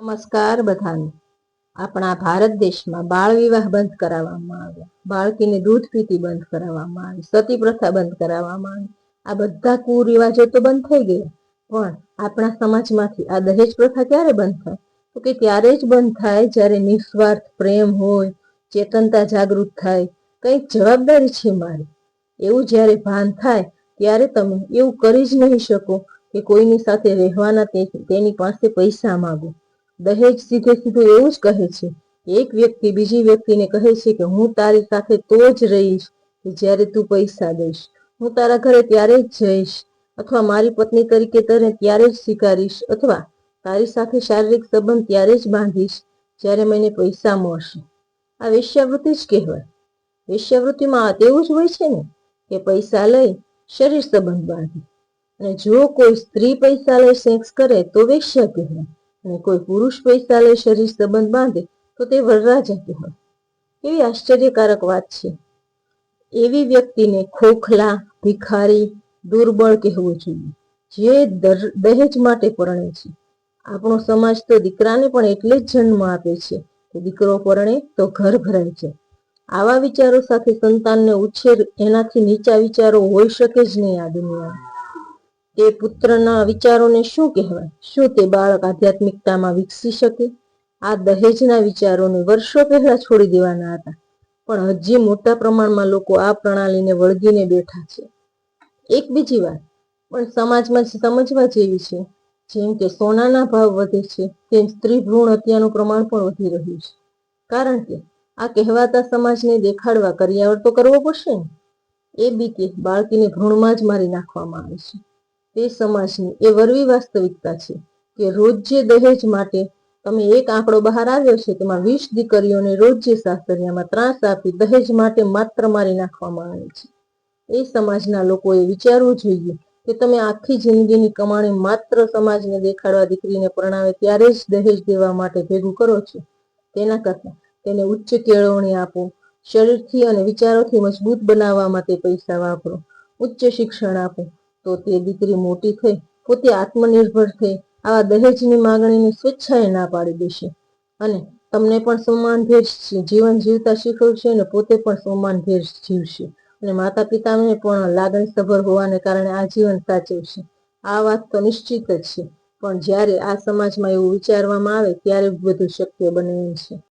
નમસ્કાર બધાને. આપણા ભારત દેશમાં બાળ વિવાહ બંધ કરાવવામાં આવ્યા. બાળકીને દૂધ પીતી બંધ કરાવવામાં આવી. સતી પ્રથા બંધ કરાવવામાં આવી. આ બધા કુરિવાજો તો બંધ થઈ ગયા. પણ આપણા સમાજમાંથી આ દહેજ પ્રથા ક્યારે બંધ થાય? તો કે ત્યારે જ બંધ થાય જ્યારે નિસ્વાર્થ પ્રેમ હોય, ચેતનતા જાગૃત થાય, કંઈક જવાબદારી છે મારી. એવું જ્યારે ભાન થાય, ત્યારે તમે એવું કરી જ નહીં શકો કે કોઈની સાથે રહેવાના તેની પાસે પૈસા માગો. દહેજ સીધે સીધું એવું જ કહે છે. એક વ્યક્તિ બીજી વ્યક્તિને કહે છે કે હું તારી સાથે તો જ રહીશ કે જ્યારે તું પૈસા દઈશ. હું તારા ઘરે ત્યારે જ જઈશ અથવા મારી પત્ની તરીકે તને ત્યારે જ સ્વીકારીશ અથવા તારી સાથે શારીરિક સંબંધ ત્યારે જ બાંધીશ જ્યારે મને પૈસા મળશે. આ વેશ્યાવૃત્તિ જ કહેવાય. વેશ્યાવૃત્તિમાં તેવું જ હોય છે ને કે પૈસા લઈ શરીર સંબંધ બાંધે. અને જો કોઈ સ્ત્રી પૈસા લઈ સેક્સ કરે તો વેશ્યા કહેવાય. અને કોઈ પુરુષ પૈસાલે શરીર સંબંધ બાંધે, તો તે વરરાજા કહેવાય કેવી આશ્ચર્યકારક વાત છે. એવી વ્યક્તિને ખોખલા, ભિખારી, દુર્બળ કહેવું જોઈએ, જે દહેજ માટે પરણે છે. આપણો સમાજ તો દીકરાને પણ એટલે જ જન્મ આપે છે, કે દીકરો પરણે તો ઘર ભરાય છે. આવા વિચારો સાથે સંતાનને ઉછેર એનાથી નીચા વિચારો હોઈ શકે જ નહીં આ દુનિયામાં. તે પુત્રના વિચારોને શું કહેવાય? શું તે બાળક આધ્યાત્મિકતામાં વિકસી શકે? આ દહેજના વિચારોને વર્ષો પહેલા છોડી દેવાના હતા. પણ હજી મોટા પ્રમાણમાં લોકો આ પ્રણાલીને વળગીને બેઠા છે. એક બીજી વાત, પણ સમાજમાં સમજવા જેવી છે. જેમ કે સોનાના ભાવ વધે છે, તેમ સ્ત્રી ભ્રૂણ હત્યાનું પ્રમાણ પણ વધી રહ્યું છે. કારણ કે આ કહેવાતા સમાજને દેખાડવા કરિયાવર તો કરવો પડશે ને? એ બીકે બાળકીને ભ્રૂણમાં જ મારી નાખવામાં આવે છે. તે સમાજની એ વરવી વાસ્તવિકતા છે કે રોજ જે દહેજ માટે તમે એક આંકડો બહાર આવ્યો છે, તેમાં વીસ દીકરીઓને રોજ સાસરિયામાં ત્રાસ આપી દહેજ માટે માત્ર મારી નાખવામાં આવે છે. એ સમાજના લોકોએ વિચારવું જોઈએ કે તમે આખી જિંદગીની કમાણી માત્ર સમાજને દેખાડવા દીકરીને પરણાવે ત્યારે જ દહેજ દેવા માટે ભેગું કરો છો. તેના કરતાં તેને ઉચ્ચ કેળવણી આપો, શરીરથી અને વિચારોથી મજબૂત બનાવવા માટે પૈસા વાપરો, ઉચ્ચ શિક્ષણ આપો તો તે દીકરી મોટી થઈ, પોતે આત્મનિર્ભર થઈ, આવા દહેજની માગણીની સ્વેચ્છાએ ના પાડી દેશે. અને તમને પણ સન્માનભેર જીવન જીવતા શીખવશે અને પોતે પણ સન્માનભેર જીવશે. અને માતા પિતાને પણ લાગણીસભર હોવાને કારણે આ જીવન સાચવશે. આ વાત તો નિશ્ચિત જ છે. પણ જ્યારે આ સમાજમાં એવું વિચારવામાં આવે, ત્યારે બધું શક્ય બને છે.